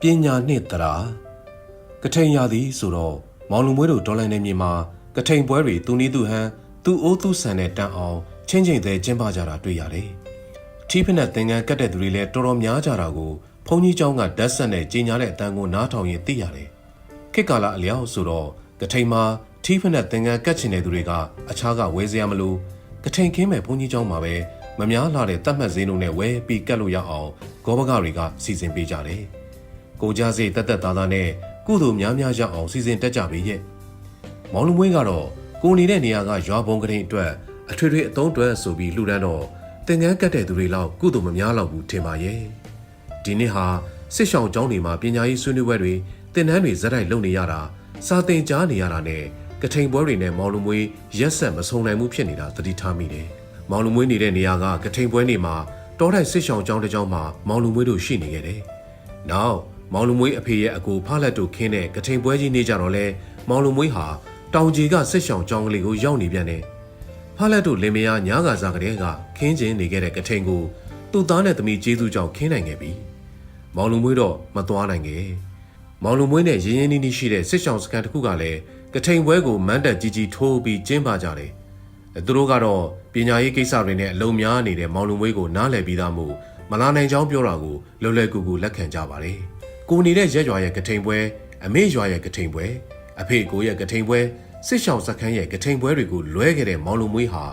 ပညာနှင့်တရာကထိန်ရသည်ဆိုတော့မောင်လူမွေးတို့ဒေါ်လာနယ်မြေမှာကထိန်ပွဲတွေသူနည်းသူဟန်သူအိုးသူဆန်နဲ့တန်အောင်ချင်းချင်းသေးကျင်းပကြတာတွေ့ရတယ်။ထီးဖက်နဲ့သင်္ကန်းကတ်တဲ့သူတွေလည်းတော်တော်များကြတာကိုဘုန်းကြီးเจ้าကဓာတ်ဆက်နဲ့ကြီးညာတဲ့အတန်းကိုနားထောင်ရင်သိရတယ်။ခေတ်ကာလအလျောက်ဆိုတော့ကထိန်မှာထီးဖက်နဲ့သင်္ကန်းကတ်ချင်တဲ့သူတွေကအခြားကဝဲစရာမလိုကထိန်ခင်းမဲ့ဘုန်းကြီးเจ้าမှာပဲမများလာတဲ့တတ်မှတ်ဈေးနှုန်းနဲ့ဝဲပြီးကတ်လို့ရအောင်ဂောဘကတွေကစီစဉ်ပေးကြတယ်။ ကိုကြစေတက်တက်သားသားနဲ့ကုသိုလ်များများရအောင်စီစဉ်တက်ကြပေရဲ့မောင်လူမွေးကတော့ကိုနေတဲ့နေရာကရွာဘုံကလေးအတွက်အထွေထွေအသုံးအတွက်ဆိုပြီးလှူဒန်းတော့သင်္ကန်းကတ်တဲ့သူတွေလောက်ကုသိုလ်မများတော့ဘူးထင်ပါရဲ့ဒီနေ့ဟာစစ်ဆောင်ကျောင်းတွေမှာပညာရေးဆွေးနွေးပွဲတွေသင်တန်းတွေဇက်တိုက်လုပ်နေရတာစာသင်ကြားနေရတာနဲ့ကထိန်ပွဲတွေနဲ့မောင်လူမွေးရက်ဆက်မဆုံနိုင်မှုဖြစ်နေတာသတိထားမိတယ်မောင်လူမွေးနေတဲ့နေရာကကထိန်ပွဲနေမှာတောတိုက်စစ်ဆောင်ကျောင်းတစ်ကျောင်းမှာမောင်လူမွေးတို့ရှိနေခဲ့တယ်နောက် မောင်လူမွေးအဖေရဲ့အကူဖလက်တို့ခင်းတဲ့ကထိန်ပွဲကြီးနေကြတော့လဲမောင်လူမွေးဟာတောင်ကြီးကစစ်ဆောင်ကျောင်းကလေးကိုရောက်နေပြန်တယ်ဖလက်တို့လင်မယားညားကာစားကလေးကခင်းကျင်နေခဲ့တဲ့ကထိန်ကိုသူ့သားနဲ့သမီးကျေးဇူးကြောင့်ခင်းနိုင်ခဲ့ပြီမောင်လူမွေးတော့မသွားနိုင်ခဲ့မောင်လူမွေးနဲ့ရင်းရင်းနှီးနှီးရှိတဲ့စစ်ဆောင်စခန်းတစ်ခုကလည်းကထိန်ပွဲကိုမန်းတက်ကြီးကြီးထိုးပြီးကျင်းပကြတယ်သူတို့ကတော့ပညာရေးကိစ္စတွေနဲ့အလုံးများနေတဲ့မောင်လူမွေးကိုနားလည်ပြီးသားမို့မလာနိုင်ကြောင်းပြောတာကိုလွယ်လွယ်ကူကူလက်ခံကြပါတယ်။ ကိုနေတဲ့ရက်ရွာရဲ့ကထိန်ပွဲအမေရွာရဲ့ကထိန်ပွဲအဖေကိုရဲ့ကထိန်ပွဲစစ်ဆောင်စခန်းရဲ့ကထိန်ပွဲတွေကိုလွဲခဲ့တဲ့မောင်လူမွေးဟာ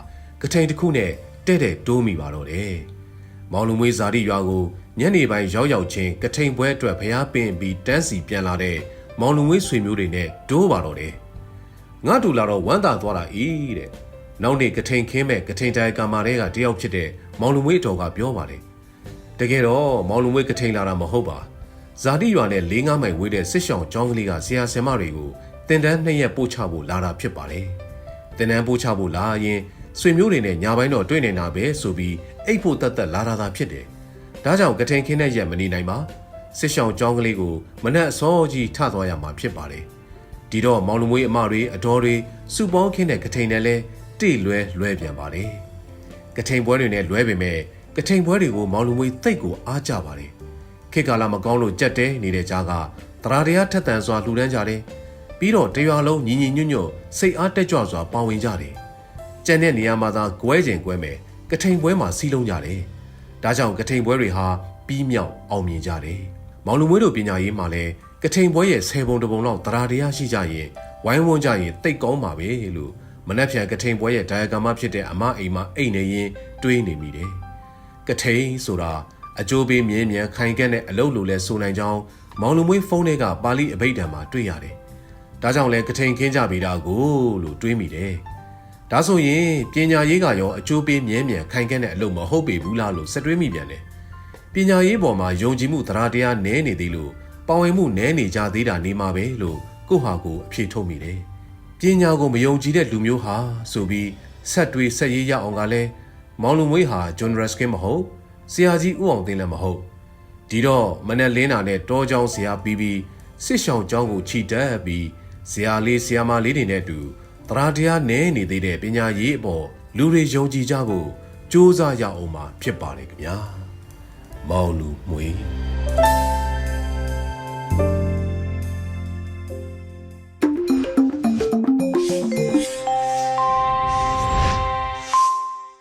ကထိန်တစ်ခုနဲ့တဲ့တဲ့တိုးမိပါတော့တယ်။မောင်လူမွေးဇာတိရွာကိုညနေပိုင်းရောက်ရောက်ချင်းကထိန်ပွဲအတွက်ဖျားပင်ပြီးတန်းစီပြန်လာတဲ့မောင်လူမွေးဆွေမျိုးတွေနဲ့ဒိုးပါတော့တယ်။ငါတူလာတော့ဝမ်းသာသွားတာဤတဲ့။နောက်နေ့ကထိန်ခင်းမဲ့ကထိန်တိုင်ကာမာတွေကတယောက်ဖြစ်တဲ့မောင်လူမွေးတော်ကပြောပါတယ်။တကယ်တော့မောင်လူမွေးကထိန်လာတာမဟုတ်ပါ။ ဇာတိရွာနဲ့၄၅မိုင်ဝေးတဲ့စစ်ဆောင်ကျောင်းကလေးကဆရာဆရာမတွေကိုတင်တန်းနှစ်ရက်ပို့ချဖို့လာတာဖြစ်ပါတယ်။တင်တန်းပို့ချဖို့လာရင်ဆွေမျိုးတွေနဲ့ညာဘိုင်းတော့တွေ့နေတာပဲဆိုပြီးအိတ်ဖို့တက်တက်လာတာသာဖြစ်တယ်။ဒါကြောင့်ကထိန်ခင်းတဲ့ရက်မနေနိုင်ပါ။စစ်ဆောင်ကျောင်းကလေးကိုမနက်အစောကြီးထသွားရမှာဖြစ်ပါတယ်။ဒီတော့မောင်လူမွေးအမတွေအတော်တွေစုပေါင်းခင်းတဲ့ကထိန်နဲ့လဲတိလွဲလွဲပြန်ပါတယ်။ကထိန်ပွဲတွေနဲ့လွဲပေမဲ့ကထိန်ပွဲတွေကိုမောင်လူမွေးသိတ်ကိုအားကြပါတယ်။ ခေတ်ကာလမကောင်းလို့ကြက်တဲနေတဲ့ကြားကတရာတရားထက်တန်စွာလှူဒန်းကြတယ်။ပြီးတော့တရွာလုံးညီညီညွတ်ညွတ်စိတ်အားတက်ကြွစွာပါဝင်ကြတယ်။ကြံတဲ့နေရာမှာသာကွဲကျင်ကွဲမယ်ကထိန်ပွဲမှာစီးလုံးကြတယ်။ဒါကြောင့်ကထိန်ပွဲတွေဟာပြီးမြောက်အောင်မြင်ကြတယ်။မောင်လူမွေးတို့ပညာရေးမှာလည်းကထိန်ပွဲရဲ့ဆယ်ပုံတစ်ပုံလောက်တရာတရားရှိကြရင်ဝိုင်းဝန်းကြရင်တိတ်ကောင်းပါပဲလို့မနှက်ဖြန်ကထိန်ပွဲရဲ့ဒါယကမဖြစ်တဲ့အမအိမ်မှာအိတ်နေရင်တွေးနေမိတယ်။ကထိန်ဆိုတာ အကျိုးပေးမြင်းမြန်ခိုင်ကက်နဲ့အလုတ်လိုလဲဆိုနိုင်ကြောင်းမောင်လူမွေးဖုန်းထဲကပါဠိအဘိဓမ္မာတွေ့ရတယ်။ဒါကြောင့်လဲကထိန်ခင်းကြပြီတာကိုလို့တွေးမိတယ်။ဒါဆိုရင်ပညာရေးကရောအကျိုးပေးမြဲမြံခိုင်ကက်တဲ့အလုပ်မဟုတ်ပေဘူးလားလို့စက်တွေးမိပြန်တယ်။ပညာရေးပေါ်မှာယုံကြည်မှုတရားတရားနည်းနေသေးလို့ပါဝင်မှုနည်းနေကြသေးတာနေမှာပဲလို့ကိုဟာကိုအဖြေထုတ်မိတယ်။ပညာကိုမယုံကြည်တဲ့လူမျိုးဟာဆိုပြီးဆက်တွေးဆက်ရေးရအောင်ကလည်းမောင်လူမွေးဟာဂျွန်ရစကင်မဟုတ် ဆရာကြီးဥအောင်သိန်းလည်းမဟုတ်ဒီတော့မနဲ့လင်းတာနဲ့တောချောင်းဆရာပြီးပြီးစစ်ရှောင်းကျောင်းကိုခြိတက်ပြီးဆရာလေးဆရာမလေးတွေနဲ့အတူတရားတရားနဲနေသေးတဲ့ပညာရေးအပေါ်လူတွေယုံကြည်ကြဖို့စ조사ရအောင်မှာဖြစ်ပါလေခင်ဗျာမောင်လူမွေ